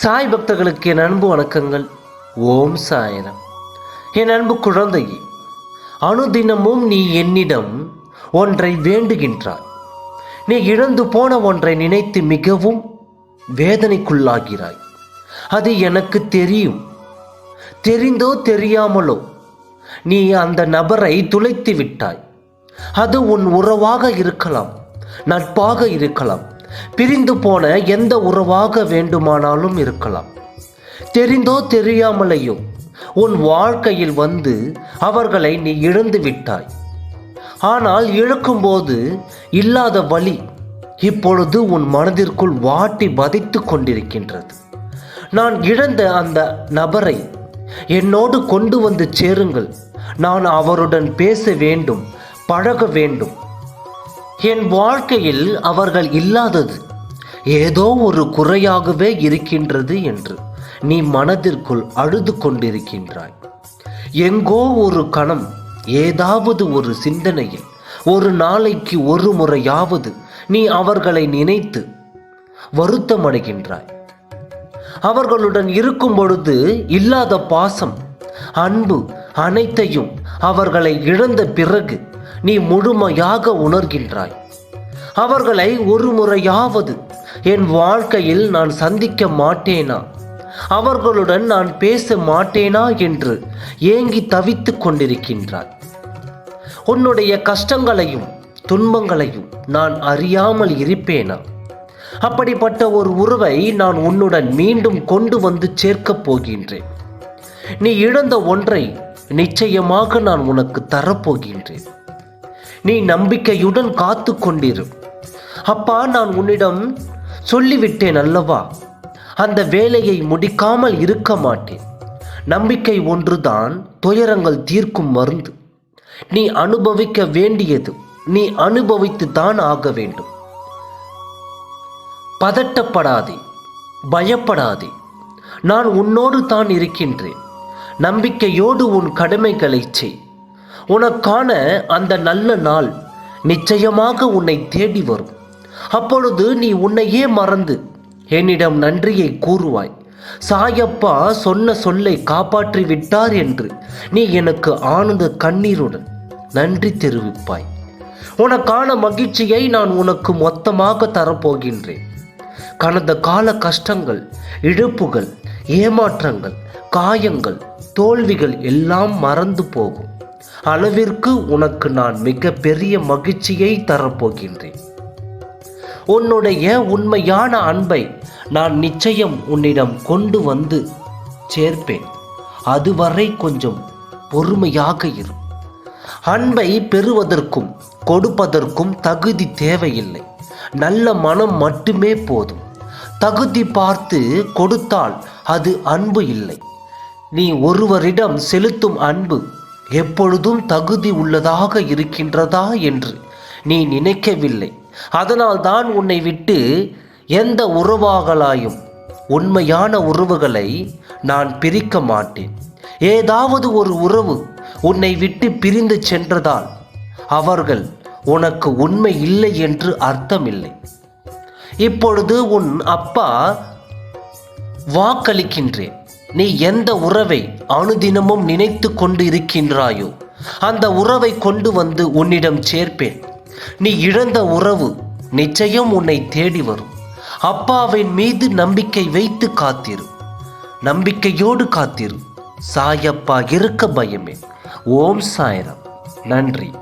சாய் பக்தர்களுக்கு என் அன்பு வணக்கங்கள். ஓம் சாயனம் என் அன்பு குழந்தையே அனுதினமும் நீ என்னிடம் ஒன்றை வேண்டுகின்றாய். நீ இழந்து போன ஒன்றை நினைத்து மிகவும் வேதனைக்குள்ளாகிறாய். அது எனக்கு தெரியும். தெரிந்தோ தெரியாமலோ நீ அந்த நபரை துளைத்து விட்டாய். அது உன் உறவாக இருக்கலாம் நட்பாக இருக்கலாம். பிரிந்து போன எந்த உறவாக வேண்டுமானாலும் இருக்கலாம். தெரிந்தோ தெரியாமலேயோ உன் வாழ்க்கையில் வந்து அவர்களை நீ இழந்து விட்டாய். ஆனால் இழக்கும்போது இல்லாத வழி இப்பொழுது உன் மனதிற்குள் வாட்டி வதைத்து கொண்டிருக்கின்றது. நான் இழந்த அந்த நபரை என்னோடு கொண்டு வந்து சேருங்கள். நான் அவருடன் பேச வேண்டும் பழக வேண்டும். என் வாழ்க்கையில் அவர்கள் இல்லாதது ஏதோ ஒரு குறையாகவே இருக்கின்றது என்று நீ மனதிற்குள் அழுது கொண்டிருக்கின்றாய். எங்கோ ஒரு கணம் ஏதாவது ஒரு சிந்தனையில் ஒரு நாளைக்கு ஒரு முறையாவது நீ அவர்களை நினைத்து வருத்தமடைகின்றாய். அவர்களுடன் இருக்கும் பொழுது இல்லாத பாசம் அன்பு அனைத்தையும் அவர்களை இழந்த பிறகு நீ முழுமையாக உணர்கின்றாய். அவர்களை ஒரு முறையாவது என் வாழ்க்கையில் நான் சந்திக்க மாட்டேனா? அவர்களுடன் நான் பேச மாட்டேனா என்று ஏங்கி தவித்துக் கொண்டிருக்கின்றாய். உன்னுடைய கஷ்டங்களையும் துன்பங்களையும் நான் அறியாமல் இருப்பேனா? அப்படிப்பட்ட ஒரு உறவை நான் உன்னுடன் மீண்டும் கொண்டு வந்து சேர்க்கப் போகின்றேன். நீ இழந்த ஒன்றை நிச்சயமாக நான் உனக்கு தரப்போகின்றேன். நீ நம்பிக்கையுடன் காத்து கொண்டிரு அப்பா நான் உன்னிடம் சொல்லிவிட்டேன் அல்லவா? அந்த வேலையை முடிக்காமல் இருக்க மாட்டேன். நம்பிக்கை ஒன்றுதான் துயரங்கள் தீர்க்கும் மருந்து. நீ அனுபவிக்க வேண்டியது நீ அனுபவித்து தான் ஆக வேண்டும். பதட்டப்படாதே பயப்படாதே. நான் உன்னோடு தான் இருக்கின்றேன். நம்பிக்கையோடு உன் கடமைகளை செய். உனக்கான அந்த நல்ல நாள் நிச்சயமாக உன்னை தேடி வரும். அப்பொழுது நீ உன்னையே மறந்து என்னிடம் நன்றியை கூறுவாய். சாயப்பா சொன்ன சொல்லை காப்பாற்றி விட்டார் என்று நீ எனக்கு ஆனந்த கண்ணீருடன் நன்றி தெரிவிப்பாய். உனக்கான மகிழ்ச்சியை நான் உனக்கு மொத்தமாக தரப்போகின்றேன். கடந்த கால கஷ்டங்கள் இழப்புகள் ஏமாற்றங்கள் காயங்கள் தோல்விகள் எல்லாம் மறந்து போகும். அளவிற்கு உனக்கு நான் மிக பெரிய மகிழ்ச்சியை தரப்போகின்றேன். உன்னுடைய உண்மையான அன்பை நான் நிச்சயம் உன்னிடம் கொண்டு வந்து சேர்ப்பேன். அதுவரை கொஞ்சம் பொறுமையாக இரு. அன்பை பெறுவதற்கும் கொடுப்பதற்கும் தகுதி தேவையில்லை. நல்ல மனம் மட்டுமே போதும். தகுதி பார்த்து கொடுத்தால் அது அன்பு இல்லை. நீ ஒருவரிடம் செலுத்தும் அன்பு எப்பொழுதும் தகுதி உள்ளதாக இருக்கின்றதா என்று நீ நினைக்கவில்லை. அதனால் தான் உன்னை விட்டு எந்த உறவாகலாயும் உண்மையான உறவுகளை நான் பிரிக்க மாட்டேன். ஏதாவது ஒரு உறவு உன்னை விட்டு பிரிந்து சென்றதால் அவர்கள் உனக்கு உண்மை இல்லை என்று அர்த்தமில்லை. இப்பொழுது உன் அப்பா வாக்களிக்கின்றேன். நீ எந்த உறவை அனுதினமும் நினைத்து கொண்டு இருக்கின்றாயோ அந்த உறவை கொண்டு வந்து உன்னிடம் சேர்ப்பேன். நீ இழந்த உறவு நிச்சயம் உன்னை தேடி வரும். அப்பாவின் மீது நம்பிக்கை வைத்து காத்திரு. நம்பிக்கையோடு காத்திரு. சாயப்பா இருக்க பயமே. ஓம் சாயரம். நன்றி.